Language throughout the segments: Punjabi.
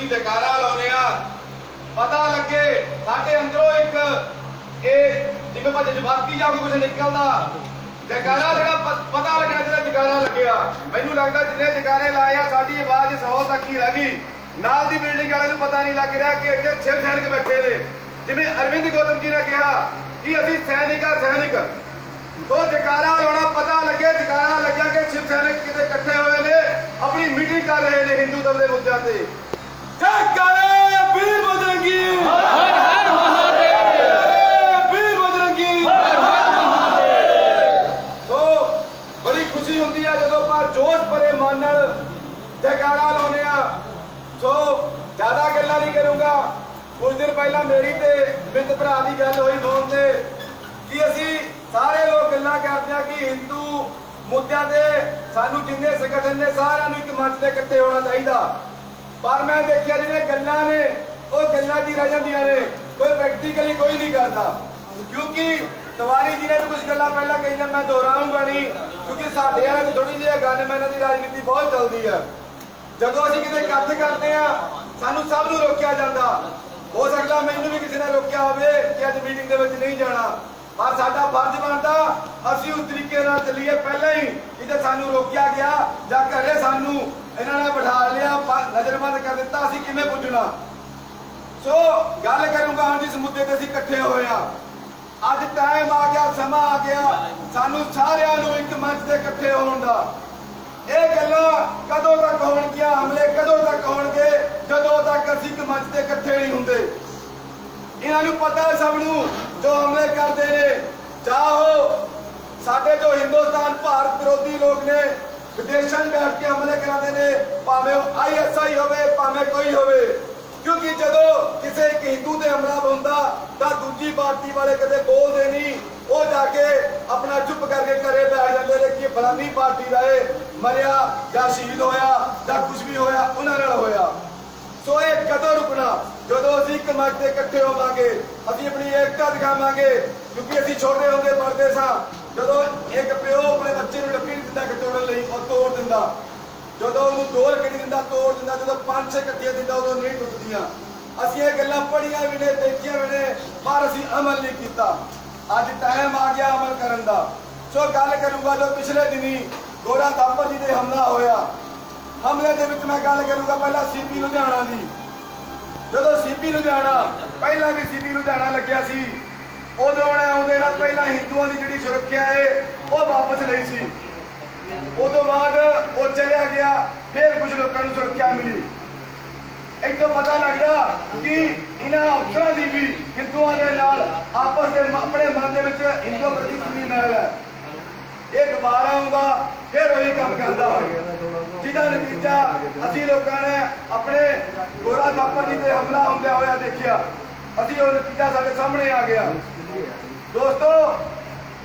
ਅਸੀਂ ਜਕਾਰਾ ਲਾਉਨੇ ਆ। ਪਤਾ ਲੱਗੇ, ਸਾਡੇ ਅੰਦਰੋਂ ਇੱਕ ਇਹ ਜਿਵੇਂ ਭੱਜ ਜਵਾਬੀ ਜਾਂ ਕੁਝ ਨਿਕਲਦਾ। ਜਕਾਰਾ ਜਿਹੜਾ ਪਤਾ ਲੱਗਣਾ ਜਿਹੜਾ ਜਕਾਰਾ ਲੱਗਿਆ। ਮੈਨੂੰ ਲੱਗਦਾ ਜਿੰਨੇ ਜਕਾਰੇ ਲਾਏ ਆ, ਸਾਡੀ ਆਵਾਜ਼ 100 ਤੱਕ ਹੀ ਰਹਿ ਗਈ। ਨਾਲ ਦੀ ਬਿਲਡਿੰਗ ਵਾਲੇ ਨੂੰ ਪਤਾ ਨਹੀਂ ਲੱਗ ਰਿਹਾ ਕਿ ਇੱਥੇ ਛੇ ਸੈਨਿਕ ਬੈਠੇ ਨੇ। ਜਿਵੇਂ ਅਰਵਿੰਦ ਗੌਤਮ ਜੀ ਨੇ ਕਿਹਾ ਕਿ ਅਸੀਂ ਸੈਨਿਕ ਆ, ਸੈਨਿਕ। ਉਹ ਜਕਾਰਾ ਲਾਉਣਾ, ਪਤਾ ਲੱਗੇ ਜਕਾਰਾ ਲੱਗਿਆ ਕਿ ਸ਼ਿਵ ਸੈਨਿਕ ਕਿਤੇ ਇਕੱਠੇ ਹੋਏ ਨੇ। ਆਪਣੀ ਮੀਟਿੰਗ ਕਰ ਰਹੇ ਨੇ ਹਿੰਦੂ ਧਰਮ ਦੇ ਮੁੱਦਿਆਂ ਤੇ ਜਕਾਰੇ ਵੀਰ ਬਜਰੰਗੀ ਹਰ ਹਰ ਮਹਾਦੇਵ ਵੀਰ ਬਜਰੰਗੀ ਸੋ ਬੜੀ ਖੁਸ਼ੀ ਹੁੰਦੀ ਆ ਜਦੋਂ ਆਪਾਂ ਜੋਸ਼ ਭਰੇ ਮਨ ਨਾਲ ਜਕਾਰਾ ਲਾਉਨੇ ਆ ਸੋ ਜ਼ਿਆਦਾ ਗੱਲਾਂ ਨਹੀਂ ਕਰੂੰਗਾ ਕੁਝ ਦਿਨ ਪਹਿਲਾਂ ਮੇਰੀ ਤੇ ਮਿੱਤ ਭਰਾ ਦੀ ਗੱਲ ਹੋਈ ਫੋਨ ਤੇ, ਕਿ ਅਸੀਂ ਸਾਰੇ ਲੋਕ ਗੱਲਾਂ ਕਰਦੇ ਆ ਕਿ ਹਿੰਦੂ ਮੁੱਦਿਆਂ ਤੇ ਸਾਨੂੰ ਜਿੰਨੇ ਸੰਗਠਨ ਨੇ ਸਾਰਿਆਂ ਨੂੰ ਇੱਕ ਮੰਚ ਤੇ ਇਕੱਠੇ ਹੋਣਾ ਚਾਹੀਦਾ। ਪਰ ਮੈਂ ਦੇਖਿਆ ਜਿਹੜੇ ਗੱਲਾਂ ਨੇ, ਉਹ ਗੱਲਾਂ ਦੀ ਰਹਿ ਜਾਂਦੀਆਂ ਨੇ, ਕੋਈ ਪ੍ਰੈਕਟੀਕਲੀ ਕੋਈ ਨਹੀਂ ਕਰਦਾ। ਕਿਉਂਕਿ ਤਵਾਰੀ ਜੀ ਨੇ ਵੀ ਕੁਝ ਗੱਲਾਂ ਪਹਿਲਾਂ ਕਹੀਆਂ, ਮੈਂ ਦੁਹਰਾਉਂਗਾ ਨਹੀਂ, ਕਿਉਂਕਿ ਸਾਡੇ ਵਾਲੇ ਦੀ ਥੋੜੀ ਜਿਹੀ ਗੱਲ ਮੈਂ ਇਹਨਾਂ ਦੀ ਰਾਜਨੀਤੀ ਬਹੁਤ ਚੱਲਦੀ ਆ ਜਦੋਂ ਅਸੀਂ ਕਿਤੇ ਇਕੱਠ ਕਰਦੇ ਆ ਸਾਨੂੰ ਸਭ ਨੂੰ ਰੋਕਿਆ ਜਾਂਦਾ। ਹੋ ਸਕਦਾ ਮੈਨੂੰ ਵੀ ਕਿਸੇ ਨੇ ਰੋਕਿਆ ਹੋਵੇ ਕਿ ਅੱਜ ਮੀਟਿੰਗ ਦੇ ਵਿੱਚ ਨਹੀਂ ਜਾਣਾ। ਪਰ ਸਾਡਾ ਫਰਜ਼ ਬਣਦਾ, ਅਸੀਂ ਉਸ ਤਰੀਕੇ ਨਾਲ ਚੱਲੀਏ। ਪਹਿਲਾਂ ਹੀ ਕਿਤੇ ਸਾਨੂੰ ਰੋਕਿਆ ਗਿਆ ਜਾਂ ਘਰੇ ਸਾਨੂੰ ਇਹਨਾਂ ਨੇ ਬਿਠਾ ਲਿਆ ਨਜ਼ਰਬੰਦ ਕਰ ਦਿੱਤਾ, ਅਸੀਂ ਕਿਵੇਂ ਪੁੱਜਣਾ? ਸੋ ਗੱਲ ਕਰੂੰਗਾ ਹੁਣ ਜਿਸ ਮੁੱਦੇ ਤੇ ਅਸੀਂ ਇਕੱਠੇ ਹੋਏ ਆ ਅੱਜ ਟਾਈਮ ਆ ਗਿਆ, ਸਮਾਂ ਆ ਗਿਆ। ਸਾਨੂੰ ਸਾਰਿਆਂ ਨੂੰ ਇੱਕ ਮੰਚ ਤੇ ਇਕੱਠੇ ਹੋਣ ਦਾ। ਇਹ ਗੱਲਾਂ ਕਦੋਂ ਤੱਕ ਹੋਣਗੀਆਂ? ਹਮਲੇ ਕਦੋਂ ਤੱਕ ਹੋਣਗੇ? ਜਦੋਂ ਤੱਕ ਅਸੀਂ ਇੱਕ ਮੰਚ ਤੇ ਇਕੱਠੇ ਨਹੀਂ ਹੁੰਦੇ? ਇਹਨਾਂ ਨੂੰ ਪਤਾ ਹੈ ਸਭ ਨੂੰ ਜੋ ਹਮਲੇ ਕਰਦੇ ਨੇ। ਚਾਹੋ ਸਾਡੇ ਜੋ ਹਿੰਦੁਸਤਾਨ ਭਾਰਤ ਵਿਰੋਧੀ ਲੋਕ ਨੇ, ਵਿਦੇਸ਼ਾਂ 'ਚ ਬੈਠ ਕੇ ਹਮਲੇ ਕਰਾਉਂਦੇ ਨੇ, ਭਾਵੇਂ ਉਹ ਆਈਐਸਆਈ ਹੋਵੇ, ਭਾਵੇਂ ਕੋਈ ਹੋਵੇ। ਕਿਉਂਕਿ ਜਦੋਂ ਕਿਸੇ ਇੱਕ ਹਿੰਦੂ ਤੇ ਹਮਲਾ ਹੁੰਦਾ, ਤਾਂ ਦੂਜੀ ਪਾਰਟੀ ਵਾਲੇ ਕਦੇ ਬੋਲਦੇ ਨਹੀਂ। ਉਹ ਜਾ ਕੇ ਆਪਣਾ ਚੁੱਪ ਕਰਕੇ ਘਰੇ ਬੈਠ ਜਾਂਦੇ ਨੇ ਕਿ ਫਲਾਨੀ ਪਾਰਟੀ ਦਾ ਇਹ ਮਰਿਆ ਜਾਂ ਸ਼ਹੀਦ ਹੋਇਆ ਜਾਂ ਕੁਝ ਵੀ ਹੋਇਆ, ਉਹਨਾਂ ਨਾਲ ਹੋਇਆ। ਸੋ ਇਹ ਕਦੋਂ ਰੁਕਣਾ? ਜਦੋਂ ਅਸੀਂ ਇੱਕ ਤੇ ਇਕੱਠੇ ਹੋਵਾਂਗੇ, ਅਸੀਂ ਆਪਣੀ ਏਕਤਾ ਦਿਖਾਵਾਂਗੇ, ਕਿਉਂਕਿ ਅਸੀਂ ਛੋਟੇ ਹੁੰਦੇ ਪੜਦੇ ਸਾਂ। ਜਦੋਂ ਇੱਕ ਪਿਓ ਆਪਣੇ ਬੱਚੇ ਨੂੰ ਲੱਕੜੀ ਦਿੰਦਾ ਕਟੋੜਨ ਲਈ, ਉਹ ਤੋੜ ਦਿੰਦਾ। ਜਦੋਂ ਉਹਨੂੰ ਦੋ ਲੱਕੜੀ ਦਿੰਦਾ, ਤੋੜ ਦਿੰਦਾ। ਜਦੋਂ ਪੰਜ ਛੇ ਕੱਟੀਆਂ ਦਿੰਦਾ, ਉਦੋਂ ਨਹੀਂ ਟੁੱਟਦੀਆਂ। ਅਸੀਂ ਇਹ ਗੱਲਾਂ ਪੜੀਆਂ ਵੀ ਨੇ, ਦੇਖੀਆਂ ਵੀ ਨੇ, ਪਰ ਅਸੀਂ ਅਮਲ ਨਹੀਂ ਕੀਤਾ। ਅੱਜ ਟਾਈਮ ਆ ਗਿਆ ਅਮਲ ਕਰਨ ਦਾ। ਸੋ ਗੱਲ ਕਰੂੰਗਾ ਜੋ ਪਿਛਲੇ ਦਿਨੀ ਗੋਰਾ ਥਾਪਰ ਜੀ ਦੇ ਹਮਲਾ ਹੋਇਆ। ਹਮਲੇ ਦੇ ਵਿੱਚ ਮੈਂ ਗੱਲ ਕਰੂੰਗਾ ਪਹਿਲਾਂ ਸੀਪੀ ਲੁਧਿਆਣਾ ਦੀ। ਜਦੋਂ ਸੀਪੀ ਲੁਧਿਆਣਾ, ਪਹਿਲਾਂ ਵੀ ਸੀਪੀ ਲੁਧਿਆਣਾ ਲੱਗਿਆ ਸੀ, ਉਦੋਂ ਆਉਂਦੇ ਨਾਲ ਪਹਿਲਾਂ ਹਿੰਦੂਆਂ ਦੀ ਜਿਹੜੀ ਸੁਰੱਖਿਆ ਹੈ ਉਹ ਵਾਪਸ ਲਈ ਸੀ। ਉਦੋਂ ਬਾਅਦ ਉਹ ਚਲਿਆ ਗਿਆ, ਫਿਰ ਕੁਝ ਲੋਕਾਂ ਨੂੰ ਸੁਰੱਖਿਆ ਮਿਲੀ। ਇੱਕ ਪਤਾ ਲੱਗਦਾ ਕਿ ਇਹਨਾਂ ਅਫਸਰਾਂ ਦੀ ਵੀ ਹਿੰਦੂਆਂ ਦੇ ਨਾਲ ਆਪਸ ਦੇ ਆਪਣੇ ਮਨ ਦੇ ਵਿੱਚ ਹਿੰਦੂ ਪ੍ਰਤੀ ਕਿੰਨੀ ਨਾਲ ਹੈ। ਇਹ ਦੁਬਾਰਾ ਆਉਂਦਾ ਫਿਰ ਉਹੀ ਕੰਮ ਕਰਦਾ ਜਿਹਦਾ ਨਤੀਜਾ ਅਸੀਂ ਲੋਕਾਂ ਨੇ ਆਪਣੇ ਗੋਰਾ ਥਾਪਰ ਜੀ ਤੇ ਹਮਲਾ ਹੁੰਦਿਆ ਹੋਇਆ ਦੇਖਿਆ। ਅਸੀਂ ਉਹ ਨਤੀਜਾ ਸਾਡੇ ਸਾਹਮਣੇ ਆ ਗਿਆ। ਦੋਸਤੋ,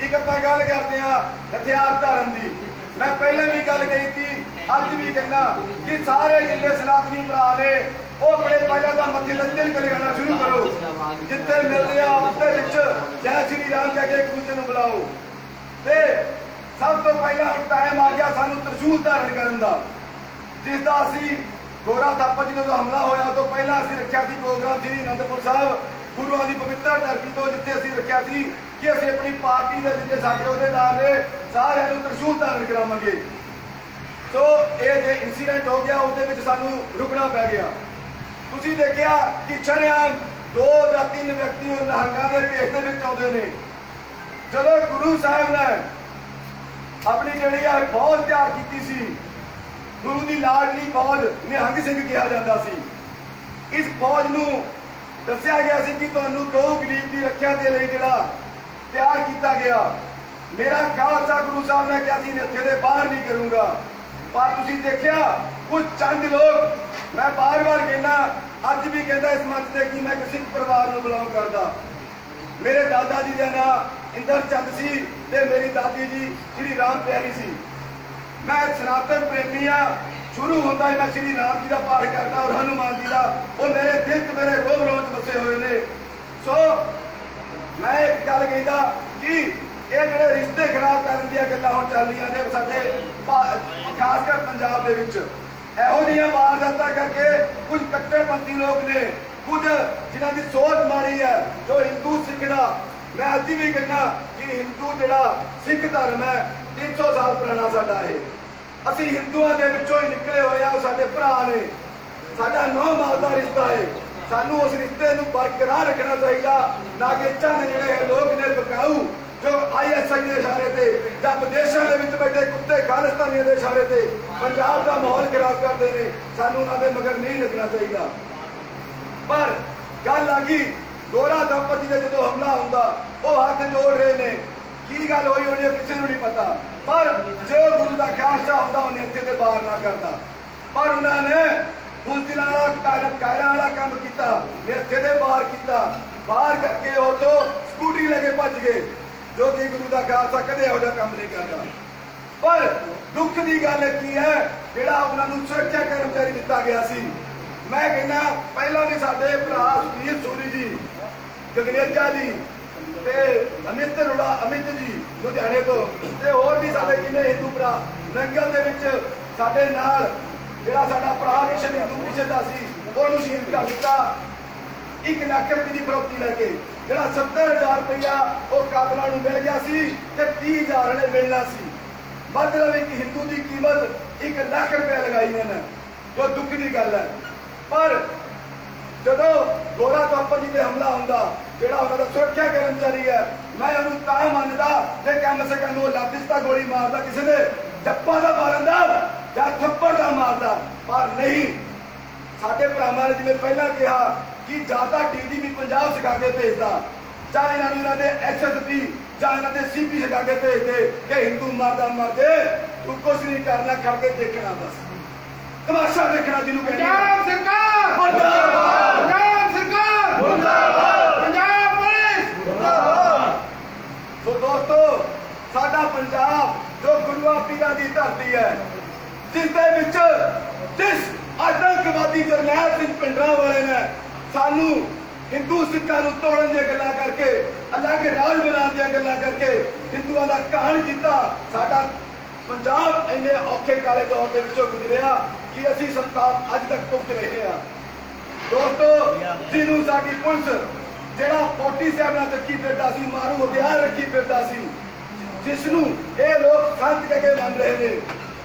ਇੱਕ ਆਪਾਂ ਗੱਲ ਕਰਦੇ ਆ ਹਥਿਆਰ ਧਾਰਨ ਦੀ। ਮੈਂ ਪਹਿਲਾਂ ਵੀ ਗੱਲ ਕਹੀ ਸੀ, ਅੱਜ ਵੀ ਕਹਿੰਦਾ ਕਿ ਸਾਰੇ ਜਿੰਨੇ ਸਨਾਤਨੀ ਭਰਾ ਨੇ, ਉਹ ਆਪਣੇ ਪਹਿਲਾਂ ਤਾਂ ਮੱਥੇ ਲੱਜਣ ਕਰੇ ਸ਼ੁਰੂ ਕਰੋ। ਜਿੱਥੇ ਮਿਲਦੇ ਆ, ਉੱਥੇ ਵਿੱਚ ਜੈ ਸ਼੍ਰੀ ਰਾਮ ਕਹਿ ਕੇ ਇੱਕ ਦੂਜੇ ਨੂੰ ਬੁਲਾਓ। ਤੇ ਸਭ ਤੋਂ ਪਹਿਲਾਂ ਟਾਈਮ ਆ ਗਿਆ ਸਾਨੂੰ ਤਰਸ਼ੂਲ ਧਾਰਨ ਕਰਨ ਦਾ ਜਿਸ ਦਾ ਅਸੀਂ ਗੋਰਾ ਥਾਪਾ ਜੀ ਜਦੋਂ ਹਮਲਾ ਹੋਇਆ ਉਹ ਤੋਂ ਪਹਿਲਾਂ ਅਸੀਂ ਰੱਖਿਆ ਸੀ ਪ੍ਰੋਗਰਾਮ ਸ੍ਰੀ ਅਨੰਦਪੁਰ ਸਾਹਿਬ, ਗੁਰੂਆਂ ਦੀ ਪਵਿੱਤਰ ਧਰਤੀ ਤੋਂ, ਜਿੱਥੇ ਅਸੀਂ ਰੱਖਿਆ ਸੀ ਕਿ ਅਸੀਂ ਆਪਣੀ ਪਾਰਟੀ ਦੇ ਜਿੱਥੇ ਸਾਡੇ ਅਹੁਦੇਦਾਰ ਨੇ, ਸਾਰਿਆਂ ਨੂੰ ਤਰਸ਼ੂਲ ਧਾਰਨ ਕਰਾਵਾਂਗੇ। ਸੋ ਇਹ ਜੇ ਇਨਸੀਡੈਂਟ ਹੋ ਗਿਆ, ਉਹਦੇ ਵਿੱਚ ਸਾਨੂੰ ਰੁਕਣਾ ਪੈ ਗਿਆ। ਤੁਸੀਂ ਦੇਖਿਆ ਕਿ ਸ਼ਰੇਆਮ ਦੋ ਜਾਂ ਤਿੰਨ ਵਿਅਕਤੀ ਉਹ ਨਿਹੰਗਾਂ ਦੇ ਭੇਸ ਦੇ ਵਿੱਚ ਆਉਂਦੇ ਨੇ। ਜਦੋਂ ਗੁਰੂ ਸਾਹਿਬ ਨੇ ਆਪਣੀ ਜਿਹੜੀ ਆ ਫੌਜ ਤਿਆਰ ਕੀਤੀ ਸੀ, ਗੁਰੂ ਦੀ ਲਾਡਲੀ ਫੌਜ ਨਿਹੰਗ ਸਿੰਘ ਕਿਹਾ ਜਾਂਦਾ ਸੀ। ਇਸ ਫੌਜ ਨੂੰ ਦੱਸਿਆ ਗਿਆ ਸੀ ਕਿ ਤੁਹਾਨੂੰ ਦੋ ਗਰੀਬ ਦੀ ਰੱਖਿਆ ਦੇ ਲਈ ਜਿਹੜਾ ਤਿਆਰ ਕੀਤਾ ਗਿਆ। ਮੇਰਾ ਖਾਲਸਾ ਗੁਰੂ ਸਾਹਿਬ ਨੇ ਕਿਹਾ ਸੀ ਨੱਥੇ ਦੇ ਬਾਹਰ ਨਹੀਂ ਕਰੂੰਗਾ। ਪਰ ਤੁਸੀਂ ਦੇਖਿਆ, ਕੁਝ ਚੰਦ ਲੋਕ, ਮੈਂ ਬਾਰ-ਬਾਰ ਕਹਿੰਦਾ, ਅੱਜ ਵੀ ਕਹਿੰਦਾ ਇਸ ਮੰਚ ਤੇ ਕਿ ਮੈਂ ਕਿਸੇ ਪਰਿਵਾਰ ਨੂੰ ਬਿਲੋਂਗ ਕਰਦਾ। ਮੇਰੇ ਦਾਦਾ ਜੀ ਦਾ ਨਾਮ ਇੰਦਰ ਚੰਦ ਸੀ ਤੇ ਮੇਰੀ ਦਾਦੀ ਜੀ, ਸ਼੍ਰੀ ਰਾਮ ਪਿਆਰੀ ਸੀ। ਮੈਂ ਸਨਾਤਨ ਪ੍ਰੇਮੀ ਆ। ਸ਼ੁਰੂ ਹੁੰਦਾ ਹੀ ਮੈਂ ਸ਼੍ਰੀ ਰਾਮ ਜੀ ਦਾ ਪਾਠ ਕਰਦਾ ਔਰ ਹਨੂਮਾਨ ਜੀ ਦਾ। ਉਹ ਮੇਰੇ ਦਿਲ 'ਚ ਮੇਰੇ ਰੋਮ ਰੋਮ ਵਸੇ ਹੋਏ ਨੇ। ਸੋ ਮੈਂ ਇੱਕ ਗੱਲ ਕਹਿੰਦਾ ਕਿ ਇਹ ਜਿਹੜੇ ਰਿਸ਼ਤੇ ਖਰਾਬ ਕਰਨ ਦੀਆਂ ਗੱਲਾਂ ਹੁਣ ਚੱਲ ਰਹੀਆਂ ਨੇ ਸਾਡੇ ਭਾ- ਖਾਸ ਕਰ ਪੰਜਾਬ ਦੇ ਵਿੱਚ। ਇਹੋ ਜਿਹੀਆਂ ਵਾਰਦਾਤਾਂ ਕਰਕੇ ਕੁਝ ਕੱਟੜਵਾਦੀ ਬੁੱਧੀ ਲੋਕ ਨੇ, ਕੁਝ ਜਿਨ੍ਹਾਂ ਦੀ ਸੋਚ ਮਾੜੀ ਹੈ, ਜੋ ਹਿੰਦੂ ਸਿੱਖ ਦਾ ਮੈਂ ਅੱਜ ਵੀ ਕਹਿੰਦਾ ਕਿ ਹਿੰਦੂ ਜਿਹੜਾ ਸਿੱਖ ਧਰਮ ਹੈ 300 ਸਾਲ ਪੁਰਾਣਾ ਸਾਡਾ ਹੈ ਅਸੀਂ ਹਿੰਦੂਆਂ ਦੇ ਵਿੱਚੋਂ ਹੀ ਨਿਕਲੇ ਹੋਏ ਆ, ਉਹ ਸਾਡੇ ਭਰਾ ਨੇ। ਸਾਡਾ ਨੌ ਮਾਲ ਦਾ ਰਿਸ਼ਤਾ ਹੈ। ਸਾਨੂੰ ਉਸ ਰਿਸ਼ਤੇ ਨੂੰ ਬਰਕਰਾਰ ਰੱਖਣਾ ਚਾਹੀਦਾ। ਨਾ ਕਿ ਚੰਦ ਜਿਹੜੇ ਲੋਕ ਨੇ, ਬਕਾਊ, ਜੋ ਆਈਐਸਆਈ ਦੇ ਇਸ਼ਾਰੇ ਤੇ ਜਾਂ ਵਿਦੇਸ਼ਾਂ ਦੇ ਵਿੱਚ ਬੈਠੇ ਕੁੱਤੇ ਖਾਲਿਸਤਾਨੀਆਂ ਦੇ ਇਸ਼ਾਰੇ ਤੇ ਪੰਜਾਬ ਦਾ ਮਾਹੌਲ ਖਰਾਬ ਕਰਦੇ ਨੇ, ਸਾਨੂੰ ਉਹਨਾਂ ਦੇ ਮਗਰ ਨਹੀਂ ਲੱਗਣਾ ਚਾਹੀਦਾ। ਪਰ ਗੱਲ ਆ ਗਈ ਗੋਰਾ ਦੰਪਤੀ ਜੀ ਦੇ ਜਦੋਂ ਹਮਲਾ ਹੁੰਦਾ, ਉਹ ਹੱਥ ਜੋੜ ਰਹੇ ਨੇ। ਕੀ ਗੱਲ ਹੋਈ ਹੋਣੀ ਕਿਸੇ ਨੂੰ ਨਹੀਂ ਪਤਾ। ਪਰ ਜੇ ਗੁਰੂ ਦਾ ਖਾਲਸਾ ਹੁੰਦਾ, ਉਹਨੇ ਇੱਥੇ ਤੇ ਬਾਹਰ ਨਾ ਕਰਦਾ ਪਰ ਉਹਨਾਂ ਨੇ ਮੁਲਜ਼ਮਾਂ ਵਾਲਾ ਕਾਇਰਾ ਕਾਇਰਾ ਵਾਲਾ ਕੰਮ ਕੀਤਾ, ਇੱਥੇ ਦੇ ਬਾਹਰ ਕੀਤਾ। ਬਾਹਰ ਕਰਕੇ ਉਹ ਤੋਂ ਸਕੂਟਰੀ ਲੈ ਕੇ ਭੱਜ ਗਏ, ਜੋ ਕਿ ਗੁਰੂ ਦਾ ਖਾਲਸਾ ਕਦੇ ਇਹੋ ਜਿਹਾ ਕੰਮ ਨਹੀਂ ਕਰਦਾ। ਪਰ ਦੁੱਖ ਦੀ ਗੱਲ ਕੀ ਹੈ, ਜਿਹੜਾ ਉਹਨਾਂ ਨੂੰ ਸੁਰੱਖਿਆ ਕਰਮਚਾਰੀ ਦਿੱਤਾ ਗਿਆ ਸੀ। ਮੈਂ ਕਹਿੰਦਾ, ਪਹਿਲਾਂ ਵੀ ਸਾਡੇ ਭਰਾ ਸੁਨੀਲ ਸੂਰੀ ਜੀ ਗਗਨੇਜਾ ਜੀ ਤੇ ਅਮਿਤ ਰੁੜਾ ਅਮਿਤ ਜੀ ਲੁਧਿਆਣੇ ਤੋਂ ਤੇ ਹੋਰ ਵੀ ਸਾਡੇ ਕਿੰਨੇ ਹਿੰਦੂ ਭਰਾ ਨੰਗਲ ਦੇ ਵਿੱਚ ਸਾਡੇ ਨਾਲ ਜਿਹੜਾ ਸਾਡਾ ਭਰਾ ਕਿਸ਼ਨ ਹਿੰਦੂ ਕਿਸ਼ਨ ਦਾ ਸੀ ਉਹਨੂੰ ਸ਼ਹੀਦ ਕਰ ਦਿੱਤਾ ਇੱਕ ਲੱਖ ਰੁਪਏ ਦੀ ਪ੍ਰਾਪਤੀ ਲੈ ਕੇ ਜਿਹੜਾ 70000 ਰੁਪਇਆ ਉਹ ਕਾਤਲਾਂ ਨੂੰ ਮਿਲ ਗਿਆ ਸੀ ਤੇ 30000 ਨੇ ਮਿਲਣਾ ਸੀ ਮਤਲਬ ਇੱਕ ਹਿੰਦੂ ਦੀ ਕੀਮਤ 1 ਲੱਖ ਰੁਪਏ ਲਗਾਈ ਇਹਨਾਂ ਨੇ ਜੋ ਦੁੱਖ ਦੀ ਗੱਲ ਹੈ ਪਰ ਜਦੋਂ ਗੋਰਾ ਕਾਪਰ ਜੀ ਤੇ ਹਮਲਾ ਹੁੰਦਾ ਜਿਹੜਾ ਉਹਨਾਂ ਦਾ ਸੁਰੱਖਿਆ ਕਰਮਚਾਰੀ ਹੈ ਮੈਂ ਉਹਨੂੰ ਤਾਂ ਮੰਨਦਾ ਜੇ ਕਮ ਸੇ ਕਮ ਉਹ ਲਾਪਿਸਤਾ ਗੋਲੀ ਮਾਰਦਾ ਕਿਸੇ ਦੇ ਜੱਪਾ ਦਾ ਮਾਰਨ ਦਾ ਜਾਂ ਥੱਪੜ ਦਾ ਮਾਰਦਾ। ਪਰ ਨਹੀਂ ਸਾਡੇ ਭਰਾਵਾਂ ਨੇ ਜਿਵੇਂ ਪਹਿਲਾਂ ਕਿਹਾ ਕਿ ਜ਼ਿਆਦਾ ਡੀਜੀਪੀ ਪੰਜਾਬ ਸਿਖਾ ਕੇ ਭੇਜਦਾ ਜਾਂ ਇਹਨਾਂ ਨੂੰ ਇਹਨਾਂ ਦੇ ਐਸਐਸਪੀ ਜਾਂ ਇਹਨਾਂ ਦੇ ਸੀਪੀ ਸਿਖਾ ਕੇ ਭੇਜਦੇ ਕਿ ਹਿੰਦੂ ਮਰਦਾ ਮਰਦੇ ਤੂੰ ਕੁਛ ਨਹੀਂ ਕਰਨਾ ਖੜ ਕੇ ਦੇਖਣਾ ਬਸ। ਤਮਾਸ਼ਾ ਦੇਖਣਾ ਜਿਹਨੂੰ ਕਹਿੰਦੇ ਆ। ਪੰਜਾਬ ਸਰਕਾਰ! ਮੁਰਦਾਬਾਦ ਪੰਜਾਬ ਸਰਕਾਰ ਮੁਰਦਾਬਾਦ ਪੰਜਾਬ ਪੁਲਿਸ ਸੋ ਦੋਸਤੋ ਸਾਡਾ ਪੰਜਾਬ ਜੋ ਗੁਰੂਆਂ ਪੀਰਾਂ ਦੀ ਧਰਤੀ ਹੈ, ਜਿਸ ਦੇ ਵਿੱਚ ਜਿਸ ਆਤੰਕਵਾਦੀ ਜਰਨੈਲ ਸਿੰਘ ਪਿੰਡਰਾ ਵਾਲੇ ਨੇ ਸਾਨੂੰ ਹਿੰਦੂ ਸਿੱਖਾਂ ਨੂੰ ਤੋੜਨ ਦੀਆਂ ਗੱਲਾਂ ਕਰਕੇ, ਅਲੱਗ ਰਾਜ ਬਣਾਉਣ ਦੀਆਂ ਗੱਲਾਂ ਕਰਕੇ ਹਿੰਦੂਆਂ ਦਾ ਕਾਹਨ ਕੀਤਾ। ਸਾਡਾ ਪੰਜਾਬ ਇੰਨੇ ਔਖੇ ਕਾਲੇ ਦੌਰ ਦੇ ਵਿੱਚੋਂ ਗੁਜ਼ਰਿਆ ਕਿ ਅਸੀਂ ਸੰਤਾਪ ਅੱਜ ਤੱਕ ਭੁਗਤ ਰਹੇ ਹਾਂ। ਦੋਸਤੋ, ਜਿਹਨੂੰ ਸਾਡੀ ਪੁਲਿਸ ਜਿਹੜਾ 47 ਨਾਲ ਚੱਕੀ ਫਿਰਦਾ ਸੀ, ਮਾਰੂ ਹਥਿਆਰ ਰੱਖੀ ਫਿਰਦਾ ਸੀ ਜਿਸ ਨੂੰ ਇਹ ਲੋਕ ਸੰਤ ਕਹਿ ਕੇ ਮੰਨ ਰਹੇ ਨੇ,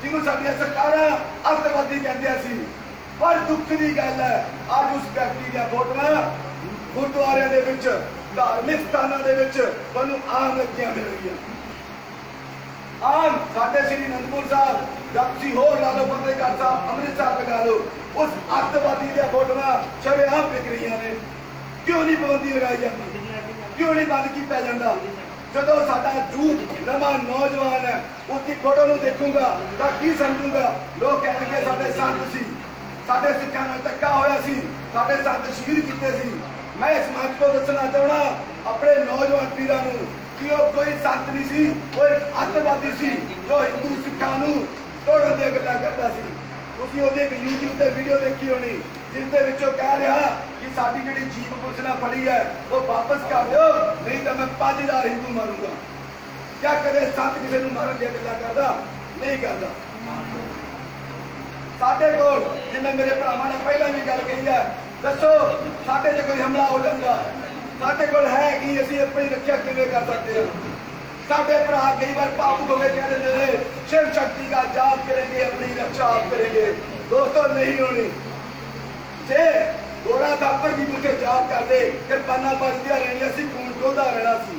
ਜਿਹਨੂੰ ਸਾਡੀਆਂ ਸਰਕਾਰਾਂ ਅੱਤਵਾਦੀ ਕਹਿੰਦੀਆਂ ਸੀ। ਪਰ ਦੁੱਖ ਦੀ ਗੱਲ ਹੈ, ਅੱਜ ਉਸ ਵਿਅਕਤੀ ਦੀਆਂ ਫੋਟੋਆਂ ਗੁਰਦੁਆਰਿਆਂ ਦੇ ਵਿੱਚ, ਧਾਰਮਿਕ ਸਥਾਨਾਂ ਦੇ ਵਿੱਚ ਤੁਹਾਨੂੰ ਆਮ ਲੱਗੀਆਂ ਮਿਲ ਰਹੀਆਂ। ਆਮ ਸਾਡੇ ਸ੍ਰੀ ਅਨੰਦਪੁਰ ਸਾਹਿਬ, ਜਾਂ ਤੁਸੀਂ ਹੋਰ ਲਾ ਲਓ ਫਤਿਹਗੜ੍ਹ ਸਾਹਿਬ, ਅੰਮ੍ਰਿਤਸਰ ਲਗਾ ਲਓ, ਉਸ ਅੱਤਵਾਦੀ ਦੀਆਂ ਫੋਟੋਆਂ ਛੜੇ ਸ਼ਰੇਆਮ ਵਿਕ ਰਹੀਆਂ ਨੇ। ਕਿਉਂ ਨਹੀਂ ਪਾਬੰਦੀ ਲਗਾਈ ਜਾਂਦੀ ਕਿਉਂ ਨਹੀਂ ਬੰਦ ਕੀਤਾ ਜਾਂਦਾ? ਜਦੋਂ ਸਾਡਾ ਯੂਥ ਨਵਾਂ ਨੌਜਵਾਨ ਹੈ ਉਸਦੀ ਫੋਟੋ ਨੂੰ ਦੇਖੂਗਾ ਤਾਂ ਕੀ ਸਮਝੂਗਾ? ਲੋਕ ਕਹਿਣਗੇ, ਸਾਡੇ ਸੰਤ ਸੀ। ਸਾਡੇ ਸਿੱਖਾਂ ਨਾਲ ਧੱਕਾ ਹੋਇਆ ਸੀ। ਸਾਡੇ ਸੰਤ ਸ਼ਹੀਦ ਕੀਤੇ ਸੀ। ਮੈਂ ਇਸ ਮੰਚ ਤੋਂ ਦੱਸਣਾ ਚਾਹਣਾ ਆਪਣੇ ਨੌਜਵਾਨ ਪੀਰਾਂ ਨੂੰ ਕਿ ਉਹ ਕੋਈ ਸੰਤ ਨਹੀਂ ਸੀ, ਉਹ ਇੱਕ ਅੱਤਵਾਦੀ ਸੀ, ਜੋ ਹਿੰਦੂ ਸਿੱਖਾਂ ਨੂੰ ਤੋੜਨ ਦੀਆਂ ਗੱਲਾਂ ਕਰਦਾ ਸੀ। ਤੁਸੀਂ ਉਹਦੀ ਇੱਕ YouTube ਤੇ ਵੀਡੀਓ ਦੇਖੀ ਹੋਣੀ। ਜਿਸਦੇ ਵਿੱਚੋਂ ਕਹਿ ਰਿਹਾ ਕਿ ਸਾਡੀ ਜਿਹੜੀ ਜੀਵ ਪੁੱਛਣਾ ਫੜੀ ਹੈ, ਉਹ ਵਾਪਸ ਕਰ ਦਿਓ, ਨਹੀਂ ਤਾਂ ਮੈਂ 5000 ਹਿੰਦੂ ਮਾਰੂੰਗਾ। ਕਿਆ ਕਦੇ ਸੱਤ ਕਿਸੇ ਨੂੰ ਮਾਰਨ ਦੀ ਗੱਲਾਂ ਕਰਦਾ? ਨਹੀਂ ਕਰਦਾ। ਸਾਡੇ ਕੋਲ, ਜਿਵੇਂ ਮੇਰੇ ਭਰਾਵਾਂ ਨੇ ਪਹਿਲਾਂ ਵੀ ਗੱਲ ਕਹੀ ਹੈ, ਦੱਸੋ, ਸਾਡੇ ਤੇ ਕੋਈ ਹਮਲਾ ਹੋ ਜਾਂਦਾ? ਸਾਡੇ ਕੋਲ ਹੈ ਕਿ? ਅਸੀਂ ਆਪਣੀ ਰੱਖਿਆ ਕਿਵੇਂ ਕਰ ਸਕਦੇ ਹਾਂ? ਸਾਡੇ ਭਰਾ ਕਈ ਵਾਰ ਭਾਵੁਕ ਹੋ ਕਹਿ ਦਿੰਦੇ ਨੇ, ਸ਼ਿਵ ਸ਼ਕਤੀ ਦਾ ਜਾਪ ਕਰਾਂਗੇ, ਆਪਣੀ ਰੱਖਿਆ ਆਪ ਕਰਾਂਗੇ। ਦੋਸਤੋ, ਨਹੀਂ ਹੋਣੀ। ਜੇ ਗੋਰਾ ਦਾਪਰ ਦੀ ਮੁਕੇ ਜਾਪ ਕਰਦੇ ਕਿਰਪਾਨਾ ਬਚਦੀਆਂ ਰਹਿਣੀਆਂ ਸੀ, ਖੂਨ ਡੋਲਦਾ ਰਹਿਣਾ ਸੀ।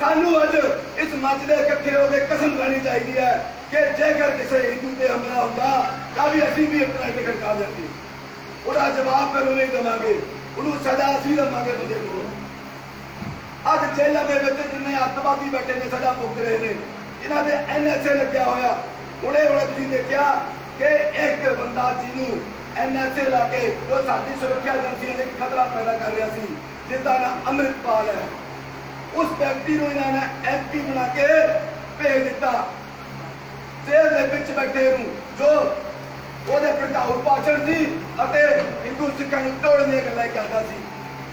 ਸਾਨੂੰ ਅੱਜ ਇਸ ਮੰਚ ਦੇ ਇਕੱਠੇ ਹੋ ਕੇ ਕਸਮ ਲੈਣੀ ਚਾਹੀਦੀ ਹੈ ਕਿ ਜੇਕਰ ਕਿਸੇ ਹਿੰਦੂ ਤੇ ਹਮਲਾ ਹੁੰਦਾ, ਤਾਂ ਵੀ ਅਸੀਂ ਵੀ ਆਪਣਾ ਟਿਕਟ ਕਾ ਦਿੰਦੇ ਉਹਦਾ ਜਵਾਬ ਫਿਰ ਉਹਨੇ ਦੇਵਾਂਗੇ। ਉਹਨੂੰ ਸਜ਼ਾ ਅਸੀਂ ਦੇਵਾਂਗੇ ਬੰਦੇ ਨੂੰ ਅੱਜ ਜੇਲ੍ਹਾਂ ਦੇ ਵਿੱਚ ਜਿੰਨੇ ਅੱਤਵਾਦੀ ਬੈਠੇ ਨੇ, ਸਜ਼ਾ ਭੁਗਤ ਰਹੇ ਨੇ ਇਹਨਾਂ ਦੇ ਐਨਐਸਏ ਲੱਗਿਆ ਹੋਇਆ ਉਹਨੇ ਹੁਣੇ ਤੁਸੀਂ ਦੇਖਿਆ ਕਿ ਇੱਕ ਬੰਦਾ ਜਿਹਨੂੰ ਐਨਐਸਏ ਲਾ ਕੇ ਜੋ ਸਾਡੀ ਸੁਰੱਖਿਆ ਏਜੰਸੀਆਂ ਦੇ ਖਤਰਾ ਪੈਦਾ ਕਰ ਰਿਹਾ ਸੀ ਜਿਸ ਦਾ ਨਾਮ ਅੰਮ੍ਰਿਤਪਾਲ ਹੈ। ਉਸ ਵਿਅਕਤੀ ਨੂੰ ਇਹਨਾਂ ਨੇ ਐਮਪੀ ਬਣਾ ਕੇ ਭੇਜ ਦਿੱਤਾ। ਜੇਲ੍ਹ ਦੇ ਵਿੱਚ ਬੈਠੇ ਨੂੰ ਜੋ ਉਹਦੇ ਭੜਕਾਊ ਭਾਸ਼ਣ ਸੀ ਅਤੇ ਹਿੰਦੂ ਸਿੱਖਾਂ ਨੂੰ ਤੋੜਨ ਦੀਆਂ ਗੱਲਾਂ ਕਰਦਾ ਸੀ।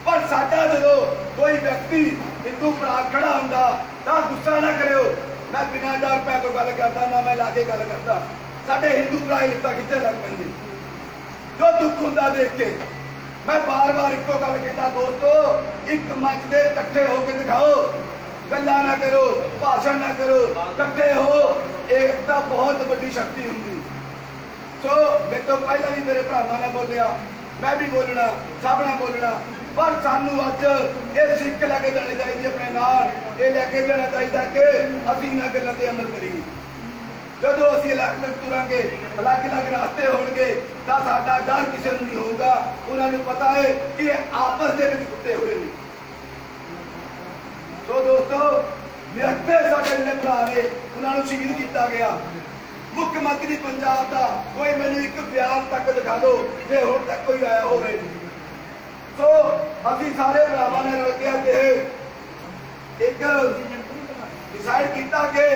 ਪਰ ਸਾਡਾ ਜਦੋਂ ਕੋਈ ਵਿਅਕਤੀ ਹਿੰਦੂ ਭਰਾ ਖੜਾ ਹੁੰਦਾ, ਤਾਂ ਗੁੱਸਾ ਨਾ ਕਰਿਓ। ਮੈਂ ਬਿਨਾਂ ਡਰ ਪੈ ਤੋਂ ਗੱਲ ਕਰਦਾ, ਨਾ ਮੈਂ ਲਾ ਕੇ ਗੱਲ ਕਰਦਾ। ਸਾਡੇ ਹਿੰਦੂ ਭਰਾ ਹੀ ਲਿੱਤਾ ਕਿੱਥੇ ਲੱਗ ਪੈਂਦੇ? ਜੋ ਦੁੱਖ ਹੁੰਦਾ ਦੇਖ ਕੇ। ਮੈਂ ਬਾਰ-ਬਾਰ ਇੱਕੋ ਗੱਲ ਕਹਿੰਦਾ, ਦੋਸਤੋ, ਇੱਕ ਮੰਚ ਦੇ ਇਕੱਠੇ ਹੋ ਕੇ ਦਿਖਾਓ। ਗੱਲਾਂ ਨਾ ਕਰੋ, ਭਾਸ਼ਣ ਨਾ ਕਰੋ, ਇਕੱਠੇ ਹੋ। ਏਕਤਾ ਬਹੁਤ ਵੱਡੀ ਸ਼ਕਤੀ ਹੁੰਦੀ। ਸੋ, ਮੇਰੇ ਤੋਂ ਪਹਿਲਾਂ ਵੀ ਮੇਰੇ ਭਰਾਵਾਂ ਨੇ ਬੋਲਿਆ, ਮੈਂ ਵੀ ਬੋਲਣਾ, ਸਭ ਨੇ ਬੋਲਣਾ, ਪਰ ਸਾਨੂੰ ਅੱਜ ਇਹ ਸਿੱਖ ਲੈ ਕੇ ਜਾਣੀ ਚਾਹੀਦੀ ਆਪਣੇ ਨਾਲ। ਇਹ ਲੈ ਕੇ ਜਾਣਾ ਚਾਹੀਦਾ ਕਿ ਅਸੀਂ ਨਾ ਗੱਲਾਂ ਤੇ ਅਮਲ ਕਰੀਏ। ਜਦੋਂ ਅਸੀਂ ਅਲੱਗ-ਅਲੱਗ ਤੁਰਾਂਗੇ, ਅਲੱਗ-ਅਲੱਗ ਰਸਤੇ ਹੋਣਗੇ, ਤਾਂ ਸਾਡਾ ਡਰ ਕਿਸੇ ਨੂੰ ਨਹੀਂ ਹੋਊਗਾ। ਉਹਨਾਂ ਨੂੰ ਪਤਾ ਹੈ ਕਿ ਇਹ ਆਪਸ ਦੇ ਵਿੱਚ ਟੁੱਟੇ ਹੋਏ ਨੇ। ਸੋ ਦੋਸਤੋ, ਨਿਹੱਥੇ ਸਾਡੇ ਜਿਹੜੇ ਭਰਾ ਨੇ, ਉਹਨਾਂ ਨੂੰ ਸ਼ਹੀਦ ਕੀਤਾ ਗਿਆ। ਮੁੱਖ ਮੰਤਰੀ ਪੰਜਾਬ ਦਾ, ਕੋਈ ਮੈਨੂੰ ਇੱਕ ਬਿਆਨ ਤੱਕ ਦਿਖਾ ਦਿਓ, ਜੇ ਹੁਣ ਤੱਕ ਕੋਈ ਆਇਆ ਹੋਵੇ। ਸੋ, ਅਸੀਂ ਸਾਰੇ ਭਰਾਵਾਂ ਨੇ ਰਲ ਕੇ ਅੱਜ ਇੱਕ ਡਿਸਾਈਡ ਕੀਤਾ ਕਿ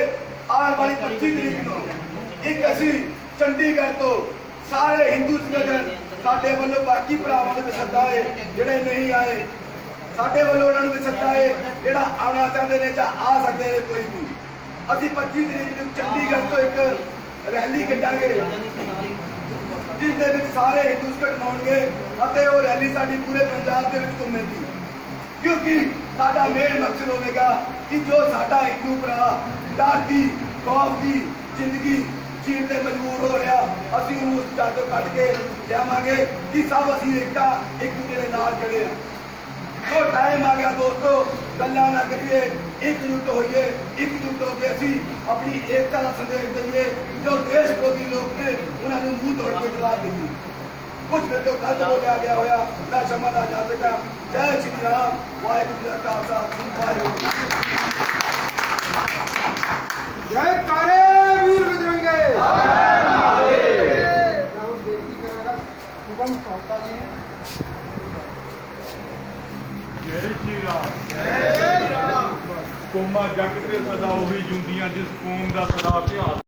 ਆਉਣ ਵਾਲੀ 25 ਤਰੀਕ ਨੂੰ ਇੱਕ ਅਸੀਂ ਚੰਡੀਗੜ੍ਹ ਤੋਂ ਸਾਰੇ ਹਿੰਦੂ ਸੰਗਠਨ ਸਾਡੇ ਵੱਲੋਂ ਬਾਕੀ ਭਰਾਵਾਂ ਨੂੰ ਸੱਦਾ ਹੈ, ਜਿਹੜੇ ਨਹੀਂ ਆਏ, ਸਾਡੇ ਵੱਲੋਂ ਉਹਨਾਂ ਨੂੰ ਸੱਦਾ ਹੈ, ਜਿਹੜਾ ਆਉਣਾ ਚਾਹੁੰਦੇ ਨੇ ਜਾਂ ਆ ਸਕਦੇ ਨੇ ਕੋਈ ਵੀ। ਅਸੀਂ 25 ਤਰੀਕ ਨੂੰ ਚੰਡੀਗੜ੍ਹ ਤੋਂ ਇੱਕ ਰੈਲੀ ਕੱਢਾਂਗੇ, ਜਿਸ ਦੇ ਵਿੱਚ ਸਾਰੇ ਹਿੰਦੂ ਸੰਗਠਨ ਆਉਣਗੇ ਅਤੇ ਉਹ ਰੈਲੀ ਸਾਡੀ ਪੂਰੇ ਪੰਜਾਬ ਦੇ ਵਿੱਚ ਘੁੰਮੇਗੀ। ਕਿਉਂਕਿ ਸਾਡਾ ਮੇਨ ਮਕਸਦ ਹੋਵੇਗਾ ਕਿ ਜੋ ਸਾਡਾ ਹਿੰਦੂ ਭਰਾ ਡਰ ਦੀ ਕੌਮ ਦੀ ਜ਼ਿੰਦਗੀ ਜੀਣ ਤੇ ਮਜਬੂਰ ਹੋ ਰਿਹਾ। ਅਸੀਂ ਉਹਨੂੰ ਉਸ ਡਰ ਕੱਢ ਕੇ ਲਿਆਵਾਂਗੇ ਕਿ ਸਭ ਅਸੀਂ ਇੱਕਾ, ਇੱਕ ਦੂਜੇ ਦੇ ਨਾਲ ਖੜੇ ਹਾਂ ਸੋ ਟਾਈਮ ਆ ਗਿਆ ਦੋਸਤੋ, ਗੱਲਾਂ ਨਾ ਕਰੀਏ ਇਕਜੁੱਟ ਹੋਈਏ ਇਕਜੁੱਟ ਹੋ ਕੇ ਅਸੀਂ ਆਪਣੀ ਏਕਤਾ ਦਾ ਸੰਦੇਸ਼ ਦਈਏ, ਜੋ ਦੇਸ਼ ਵਿਰੋਧੀ ਲੋਕ ਨੇ ਉਹਨਾਂ ਨੂੰ ਮੂੰਹ ਤੋੜ ਕੇ ਜਵਾਬ ਦੇਈਏ ਕੁਝ ਮੇਰੇ ਤੋਂ ਗਲਤ ਬੋਲਿਆ ਗਿਆ ਹੋਇਆ, ਮੈਂ ਸਮਝ ਆ ਜਾਵੇਗਾ ਜੈ ਸ਼੍ਰੀ ਰਾਮ, ਵਾਹਿਗੁਰੂ ਜੀ ਕਾ ਖਾਲਸਾ, ਵਾਹਿਗੁਰੂ ਕੋਮਾ ਜੱਗ ਤੇ ਸਦਾ ਉਹੀ ਜੁੰਦੀਆਂ ਜਿਸ ਕੌਮ ਦਾ ਸਦਾ ਇਤਿਹਾਸ